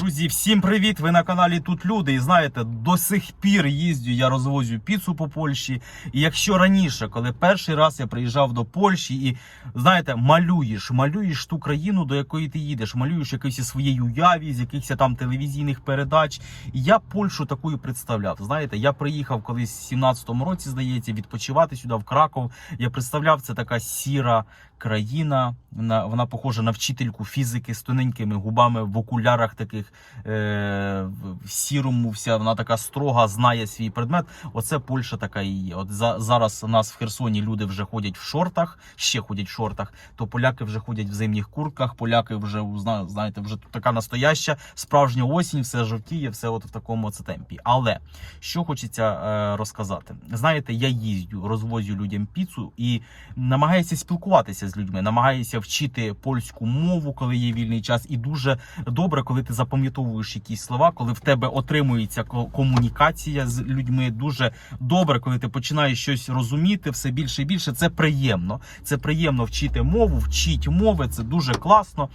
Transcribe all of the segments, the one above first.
Друзі, всім привіт! Ви на каналі Тут Люди. І знаєте, до сих пір їздю, я розвозю піцу по Польщі. І якщо раніше, коли перший раз я приїжджав до Польщі, і знаєте, малюєш, малюєш ту країну, до якої ти їдеш, малюєш якісь своєї уяві, з якихось там телевізійних передач. І я Польщу такою представляв. Знаєте, я приїхав колись в 17-му році, здається, відпочивати сюди, в Краков. Я представляв це така сіра країна. Вона, вона похожа на вчительку фізики з тоненькими губами в окулярах таких е, в- сірому. Вся вона така строга, знає свій предмет. Оце Польща така і є. От за, зараз у нас в Херсоні люди вже ходять в шортах, ще ходять в шортах. То поляки вже ходять в зимніх куртках. Поляки вже зна- знаєте, вже така настояща справжня осінь, все жовтіє, все от в такому це темпі. Але що хочеться е, розказати, знаєте, я їздю, розвозю людям піцу і намагаюся спілкуватися з людьми, намагаюся вчити польську мову, коли є вільний час, і дуже добре, коли ти запам'ятовуєш якісь слова, коли в тебе отримується комунікація з людьми. Дуже добре, коли ти починаєш щось розуміти все більше і більше. Це приємно. Це приємно вчити мову, вчить мови. Це дуже класно.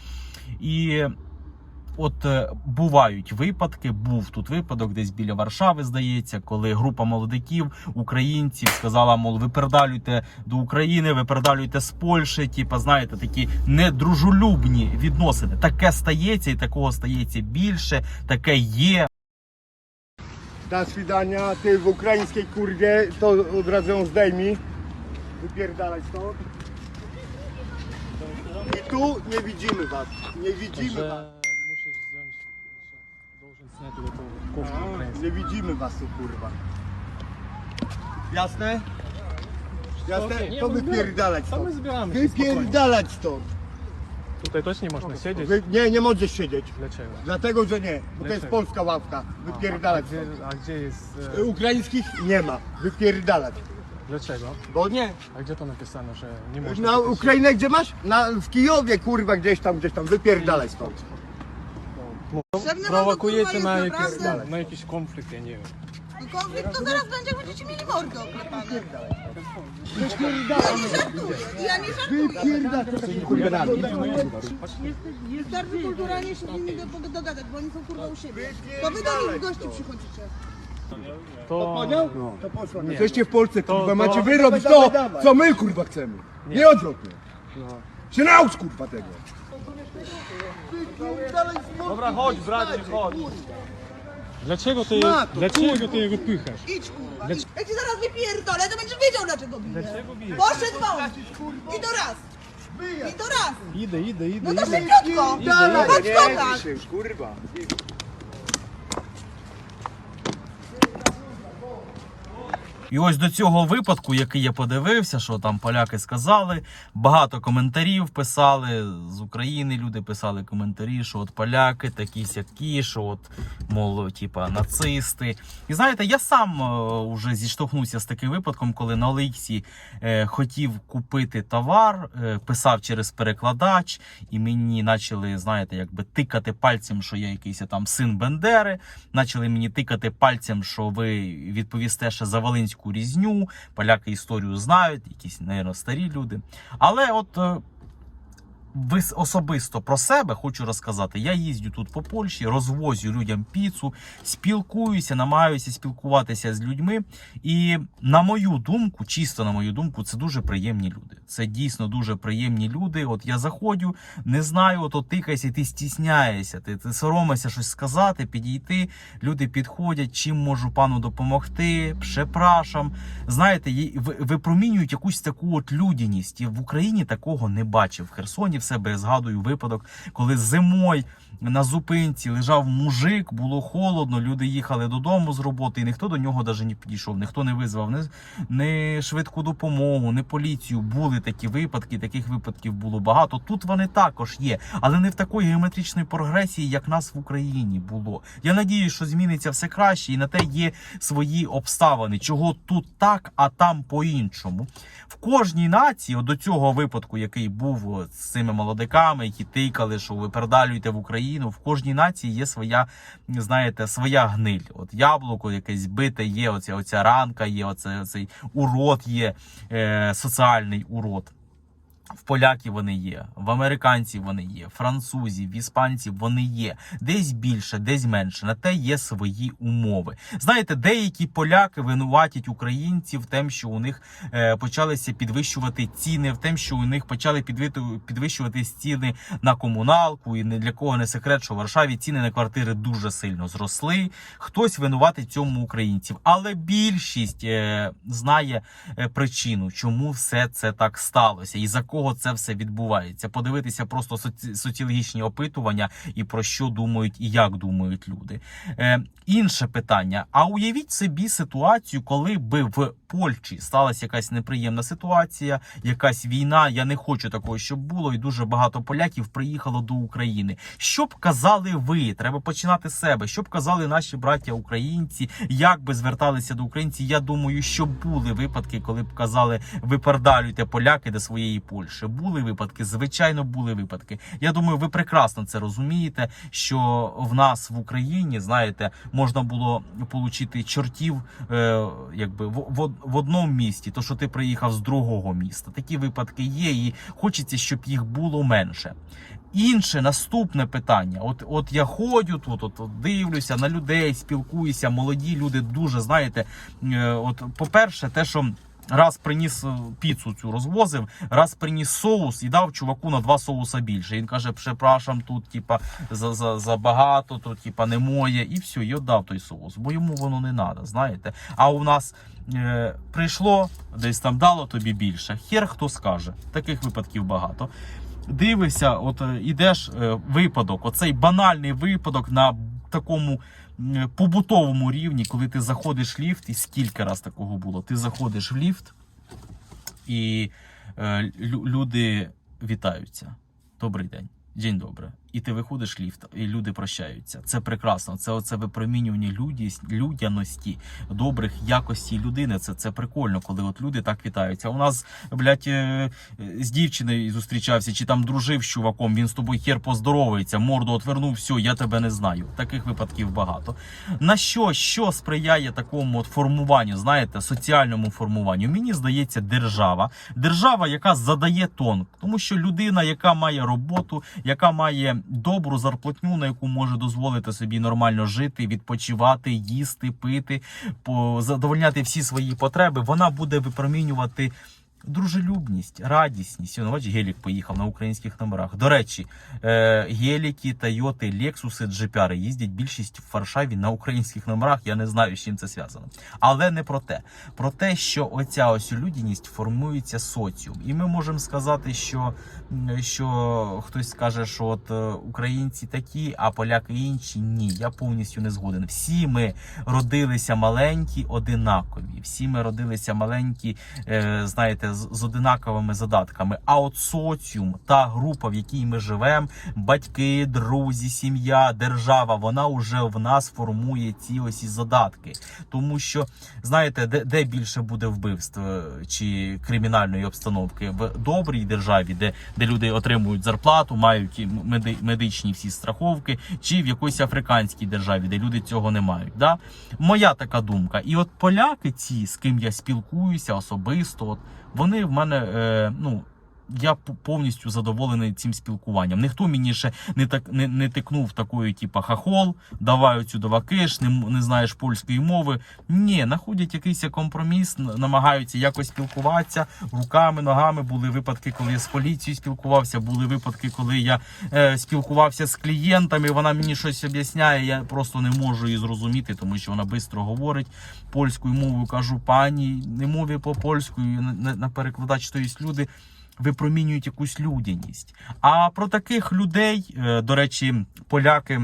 І От е, бувають випадки, був тут випадок десь біля Варшави, здається, коли група молодиків, українців сказала, мол, випердалюйте до України, випердалюйте з Польщі, типа, знаєте, такі недружелюбні відносини. Таке стається і такого стається більше, таке є. Ty w ukraińskiej kurwie to od razu ją zdejmij. Wypierdalać stąd. I tu nie widzimy was. Nie widzimy was. nie? No, nie widzimy was tu kurwa. Jasne? Jasne? To my wypierdalać To my Wypierdalać. Tutaj też nie można siedzieć. Wy, nie, nie możesz siedzieć. Dlaczego? Dlatego, że nie, bo to jest polska ławka. Wypierdalać. stąd. a gdzie jest... E, Ukraińskich nie ma. Wypierdalać. dlaczego? Bo nie. A gdzie to napisano, że nie można... Na Ukrainę gdzie masz? Na, w Kijowie kurwa gdzieś tam, gdzieś tam. Wypierdalać stąd siedzieć? Prowokujecie na jakiś, naprawdę. na jakiś konflikt, ja nie wiem. No konflikt to zaraz będzie, jak będziecie mieli mordy oklepane. Ja nie żartuję, ja nie żartuję. Wystarczy kulturalnie się z nimi do- dogadać, bo oni są kurwa u siebie. To wy do nich w gości przychodzicie. To... Podział? To poszło. Jesteście w Polsce, kurwa, to- macie wyrobić to, co my kurwa chcemy. Nie odwrotnie. Się naucz kurwa tego. Dobra, chodź bracie, chodź. Dlaczego ty, Szmato, dlaczego ty jego pychasz? Idź kurwa. idź. Jak ci zaraz wypierdolę, to będziesz wiedział dlaczego biję. Dlaczego bijesz? Poszedł wąt. I to raz. I to raz. Idę, idę, idę, No to idę. szybciutko. No patrz to tak. już kurwa. І ось до цього випадку, який я подивився, що там поляки сказали, багато коментарів писали з України. Люди писали коментарі, що от поляки такі сякі, що от мол, типа нацисти. І знаєте, я сам е, вже зіштовхнувся з таким випадком, коли на Олексі е, хотів купити товар, е, писав через перекладач, і мені почали, знаєте, якби тикати пальцем, що я якийсь там син Бендери. Почали мені тикати пальцем, що ви відповісте ще за Волинську різню. Поляки історію знають, якісь, мабуть, старі люди. Але от. Вис- особисто про себе хочу розказати. Я їздю тут по Польщі, розвозю людям піцу, спілкуюся, намагаюся спілкуватися з людьми. І на мою думку, чисто на мою думку, це дуже приємні люди. Це дійсно дуже приємні люди. От я заходжу, не знаю, от, от тикайся, ти стісняєшся, ти, ти соромишся щось сказати, підійти. Люди підходять, чим можу пану допомогти, препрашам. Знаєте, випромінюють якусь таку от людяність. І в Україні такого не бачив. В Херсоні себе згадую випадок, коли зимою на зупинці лежав мужик, було холодно, люди їхали додому з роботи, і ніхто до нього навіть не підійшов, ніхто не визвав ні, ні швидку допомогу, ні поліцію. Були такі випадки, таких випадків було багато. Тут вони також є, але не в такої геометричної прогресії, як нас в Україні було. Я надію, що зміниться все краще, і на те є свої обставини, чого тут так, а там по-іншому. В кожній нації, до цього випадку, який був з цими молодиками, які тикали, що ви передалюєте в Україну, в кожній нації є своя, знаєте, своя гниль. От яблуко якесь бите є, оця, оця ранка є, оце, оцей урод є, е, соціальний урод. В поляків вони є, в американців вони є, французів, в іспанців вони є. Десь більше, десь менше. На те є свої умови. Знаєте, деякі поляки винуватять українців тим, що у них е, почалися підвищувати ціни, в тим, що у них почали підвищувати ціни на комуналку. І не для кого не секрет, що в Варшаві ціни на квартири дуже сильно зросли. Хтось винуватить цьому українців, але більшість е, знає е, причину, чому все це так сталося, і за кого це все відбувається. Подивитися просто соці- соціологічні опитування і про що думають і як думають люди. Е, інше питання: а уявіть собі ситуацію, коли би в Польщі сталася якась неприємна ситуація, якась війна. Я не хочу такого, щоб було, і дуже багато поляків приїхало до України. Що б казали ви? Треба починати з себе. Що б казали наші браття українці? Як би зверталися до українців? Я думаю, що були випадки, коли б казали випердалюйте поляки до своєї Польщі. Були випадки, звичайно, були випадки. Я думаю, ви прекрасно це розумієте. Що в нас в Україні, знаєте, можна було отримати чортів, е, якби в, в, в одному місті, то що ти приїхав з другого міста. Такі випадки є, і хочеться, щоб їх було менше. Інше наступне питання. От, от я ходжу тут, от, от дивлюся на людей, спілкуюся. Молоді люди дуже знаєте. е, От, по-перше, те, що. Раз приніс е, піцу цю розвозив, раз приніс соус і дав чуваку на два соуса більше. Він каже, препрашам тут, типа, за, за, за тут, типа, не моє, і все, і віддав той соус, бо йому воно не треба, знаєте. А у нас е, прийшло, десь там дало тобі більше. Хер хто скаже. Таких випадків багато дивишся, от е, ідеш е, випадок, оцей банальний випадок на такому побутовому рівні, коли ти заходиш в ліфт, і скільки раз такого було? Ти заходиш в ліфт, і е, люди вітаються. Добрий день. День добре. І ти виходиш ліфт, і люди прощаються. Це прекрасно. Це оце випромінювання людясь, людяності, добрих якості людини. Це, це прикольно, коли от люди так вітаються. У нас, блядь, е, з дівчиною зустрічався, чи там дружив з чуваком, він з тобою хер поздоровується, морду отвернув, все, я тебе не знаю. Таких випадків багато. На що, що сприяє такому от формуванню, знаєте, соціальному формуванню? Мені здається, держава. Держава, яка задає тон, тому що людина, яка має роботу, яка має добру зарплатню, на яку може дозволити собі нормально жити, відпочивати, їсти, пити, задовольняти всі свої потреби, вона буде випромінювати. Дружелюбність, радісність. Ну, бачиш, гелік поїхав на українських номерах. До речі, е, геліки, Тойоти, Лексуси, Джипяри їздять більшість в Варшаві на українських номерах. Я не знаю, з чим це зв'язано. Але не про те. Про те, що оця ось людяність формується соціум. І ми можемо сказати, що, що хтось скаже, що от е, українці такі, а поляки інші. Ні, я повністю не згоден. Всі ми родилися маленькі, одинакові. Всі ми родилися маленькі, е, знаєте, з, одинаковими задатками. А от соціум, та група, в якій ми живемо, батьки, друзі, сім'я, держава, вона вже в нас формує ці ось і задатки. Тому що знаєте, де, де більше буде вбивств е, чи кримінальної обстановки в добрій державі, де, де люди отримують зарплату, мають меди, медичні всі страховки, чи в якоїсь африканській державі, де люди цього не мають. Да? Моя така думка. І от поляки, ці, з ким я спілкуюся особисто, от, вони в мене е, ну. Я повністю задоволений цим спілкуванням. Ніхто мені ще не так не, не тикнув такою, типа хахол, давай оцю давакиш, не, не знаєш польської мови. Ні, знаходять якийсь компроміс, намагаються якось спілкуватися руками, ногами. Були випадки, коли я з поліцією спілкувався. Були випадки, коли я е, спілкувався з клієнтами. Вона мені щось об'ясняє. Я просто не можу її зрозуміти, тому що вона швидко говорить польською мовою. Кажу, пані, не мові по польською на, на перекладач, то є люди випромінюють якусь людяність. А про таких людей, е, до речі, поляки.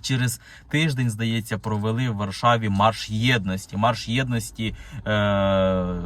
Через тиждень, здається, провели в Варшаві марш єдності. Марш єдності е-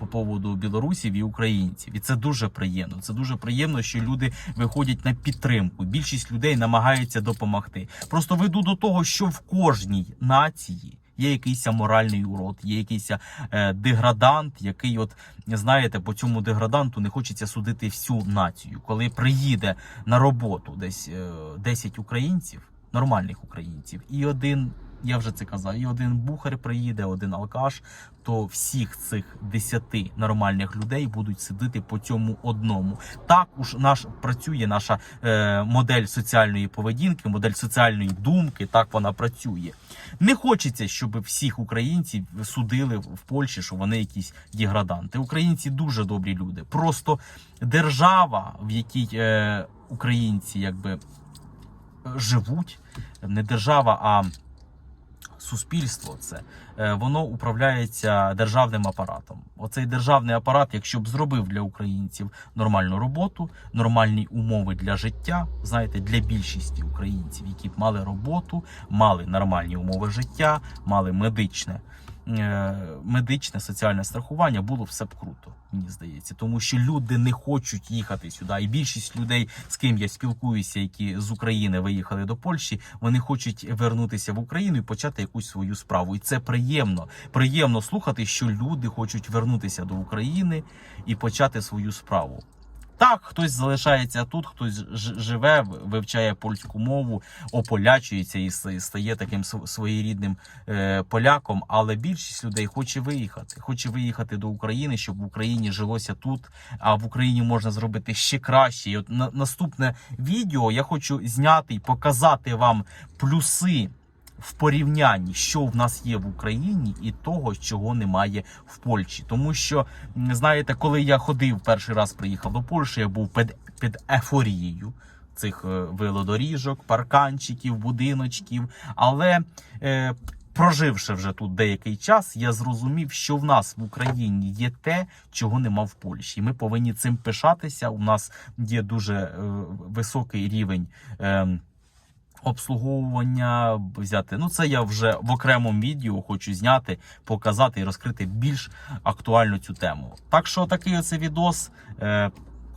по поводу білорусів і українців. І це дуже приємно. Це дуже приємно, що люди виходять на підтримку. Більшість людей намагається допомогти. Просто веду до того, що в кожній нації. Є якийсь моральний урод, є якийсь е, деградант, який, от знаєте, по цьому деграданту не хочеться судити всю націю. Коли приїде на роботу десь е, 10 українців, нормальних українців, і один Я вже це казав. І один бухар приїде, один алкаш, то всіх цих десяти нормальних людей будуть сидіти по цьому одному. Так уж наш працює наша е, модель соціальної поведінки, модель соціальної думки. Так вона працює. Не хочеться, щоб всіх українців судили в Польщі, що вони якісь деграданти. Українці дуже добрі люди. Просто держава, в якій е, українці якби живуть, не держава, а суспільство це е, воно управляється державним апаратом. Оцей державний апарат, якщо б зробив для українців нормальну роботу, нормальні умови для життя, знаєте, для більшості українців, які б мали роботу, мали нормальні умови життя, мали медичне. е, Медичне соціальне страхування було все б круто, мені здається, тому що люди не хочуть їхати сюди. І більшість людей, з ким я спілкуюся, які з України виїхали до Польщі, вони хочуть вернутися в Україну і почати якусь свою справу. І це приємно. Приємно слухати, що люди хочуть вернутися до України і почати свою справу. Так, хтось залишається тут, хтось живе, вивчає польську мову, ополячується і стає таким своєрідним е, поляком. Але більшість людей хоче виїхати, хоче виїхати до України, щоб в Україні жилося тут. А в Україні можна зробити ще краще. І от на, наступне відео я хочу зняти і показати вам плюси в порівнянні, що в нас є в Україні, і того, чого немає в Польщі. Тому що знаєте, коли я ходив перший раз, приїхав до Польщі, я був під, під ефорією. Цих е, велодоріжок, парканчиків, будиночків. Але е, проживши вже тут деякий час, я зрозумів, що в нас в Україні є те, чого нема в Польщі. Ми повинні цим пишатися. У нас є дуже е, високий рівень. Е, Обслуговування взяти. Ну, це я вже в окремому відео хочу зняти, показати і розкрити більш актуальну цю тему. Так що такий оце відос. Е,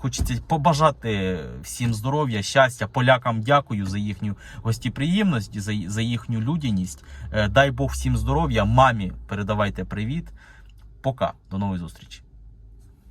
Хочеться побажати всім здоров'я, щастя. Полякам дякую за їхню гостєприємність, за, за їхню людяність. Е, дай Бог всім здоров'я. Мамі передавайте привіт. Пока, до нової зустрічі.